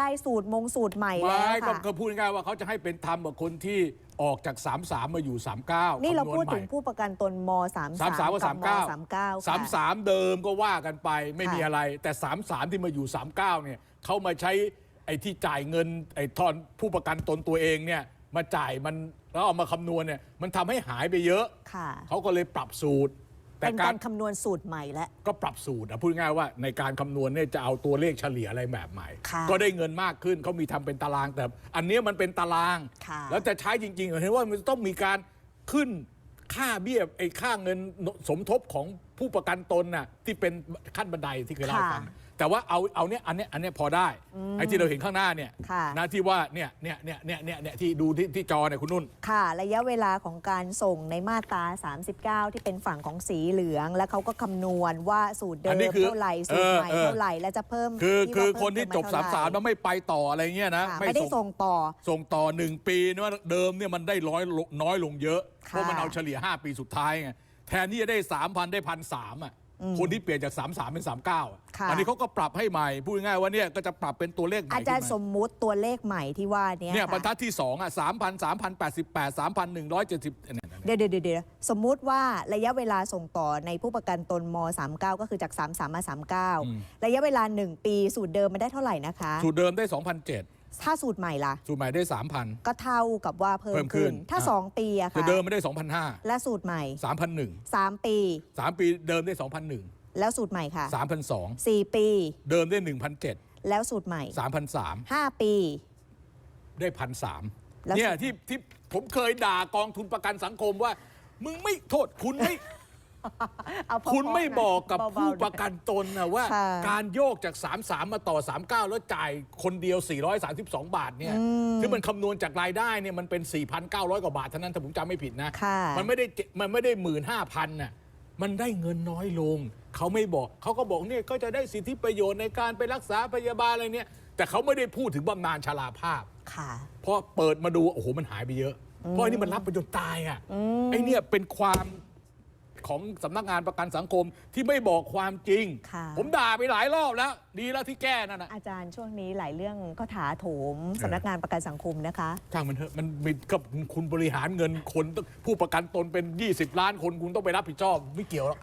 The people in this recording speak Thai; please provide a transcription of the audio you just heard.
ได้สูตรมงสูตรใหม่แล้วไม่ก็ค่ะ ก็พูดง่ายๆว่าเขาจะให้เป็นธรรมกับคนที่ออกจาก 33 มาอยู่ 39นี่เราคำวณพูดใหม่ถึงผู้ประกันตนม33สามสามกับมสามเก้า39สามสามเดิมก็ว่ากันไปไม่มีค่ะ อะไร แต่สามสามที่มาอยู่ 39 เนี่ยเขามาใช้ไอ้ที่จ่ายเงินไอ้ทอนผู้ประกันตนตัวเองเนี่ยมาจ่ายมันแล้วเอามาคำนวณเนี่ยมันทำให้หายไปเยอะ ค่ะ เขาก็เลยปรับสูตร แต่เป็นกาการ รคำนวณสูตรใหม่แล้ว ก็ปรับสูตรอะพูดง่ายๆว่าในการคำนวณเนี่ยจะเอาตัวเลขเฉลี่ยอะไรแบบใหม่ ค่ะก็ได้เงินมากขึ้นเขามีทำเป็นตารางแต่ อันเนี้ยมันเป็นตาราง ค่ะ แล้วจะใช้จริงๆเห็นว่ามันจะต้องมีการขึ้นค่าเบี้ยไอ้ค่าเงินสมทบของ ผู้ประกันตนน่ะที่เป็นขั้นบันไดที่เคยเล่าให้ฟัง แต่ว่าเอาเอาเนี้ยอันเนี้ยอันเนี้ยพอได้ไอ้ที่เราเห็นข้างหน้าเนี่ยค่ะ นะที่ว่าเนี่ยเนี่ยเนี่ยเนี่ยเนี่ยเนี่ยที่ดูที่ที่จอเนี่ยคุณนุ่น ค่ะระยะเวลาของการส่งในมาตรา 39 ที่เป็นฝั่งของสีเหลือง แล้วเขาก็คำนวณว่าสูตรเดิอัมนนี้คือเท่าไหร่สูตรใหม่เออเออ เท่าไหร่แล้วจะเพิ่มคือที่คือว่าคนที่จบเพิ่สามเติสามเท่ไหร่แล้วไม่ไปต่ออะไรเงี้ยนะค่ะไม่ได้ส่งต่อ ส่งต่อหนึ่งปีนะว่าเดิมเนี่ยมันได้ร้อยลงน้อยลงเยอะ ค่ะ เพราะมันเอาเฉลี่ย 5 ปีสุดท้ายไง แทนที่จะได้3,000ได้พันสามอะคนที่เปลี่ยนจาก 3 3 เป็น 39อะค่ะอันนี้เขาก็ปรับให้ใหม่ พูดง่ายๆว่าเนี่ยก็จะปรับเป็นตัวเลขใหม่อาจารย์ขึ้นสมมมุติตัวเลขใหม่ที่ว่าเนี้เนี่ยบรรทัค่ะดที่ 2 อะ 3,000 3,088 3,170เนี่ยเนี่ยเดี๋ยวเดี๋ยวเดี๋ยวสมมุติว่าระยะเวลาส่งต่อในผู้ประกันตนม 39 ก็คือจาก 33 มา 39 ระยะเวลา 1 ปีสูตรเดิมมันได้เท่าไหร่นะคะ สูตรเดิมได้ 2,007 ถ้าสูตรใหม่ล่ะ สูตรใหม่ได้ 3,000 ก็เท่ากับว่าเพิ่เพิ่มมขึ้ขึ้นนถ้าอะ2ปีอะแต่ค่ะเดิมไม่ได้และสูตรใหม่2,500 3,001 3 ปี 3 ปีเดิมได้ 2,001 แล้วสูตรใหม่ค่ะ3,002 4 ปี เดิมได้ 1,007 แล้วสูตรใหม่3,003 5 ปี ได้พันสามแล้วเนี่ยสุดที่ที่ผมเคยด่ากองทุนประกันสังคมว่า มึงไม่โทษคุณไม่ เอาพอๆคุณไม่บอกกับเาๆผู้ประกันตนนะว่า ค่ะ การโยกจาก 33 มาต่อ 39 แล้วจ่ายคนเดียว 432 บาทเนี่ยซึ่งมันคำนวณจากรายได้เนี่ยมันเป็น 4,900 กว่าบาทเท่านั้นถ้าผมจำไม่ผิดนะ ค่ะ มันไม่ได้เจมันไม่ได้หมื่นห้าพันน่ะ มันได้เงินน้อยลง เขาไม่บอก เขาก็บอกเนี่ยก็จะได้สิทธิประโยชน์ในการไปรักษาพยาบาลอะไรเนี่ย แต่เขาไม่ได้พูดถึงบำนาญชราภาพ ค่ะ เพราะเปิดมาดู โอ้โห มันหายไปเยอะ เพราะอันนี้มันรับไปจนตายอะ ไอ้เนี่ยเป็นความ ของสำนักงานประกันสังคมที่ไม่บอกความจริง ค่ะ ผมด่าไปหลายรอบแล้ว ดีแล้วที่แก้นั่นนะอาจารย์ช่วงนี้หลายเรื่องก็ถาโถมสำนักงานประกันสังคมนะคะ ช่างมันเถอะมันมีกับคุณบริหารเงินคนผู้ประกันตนเป็น 20 ล้านคนคุณต้องไปรับผิดชอบไม่เกี่ยวหรอก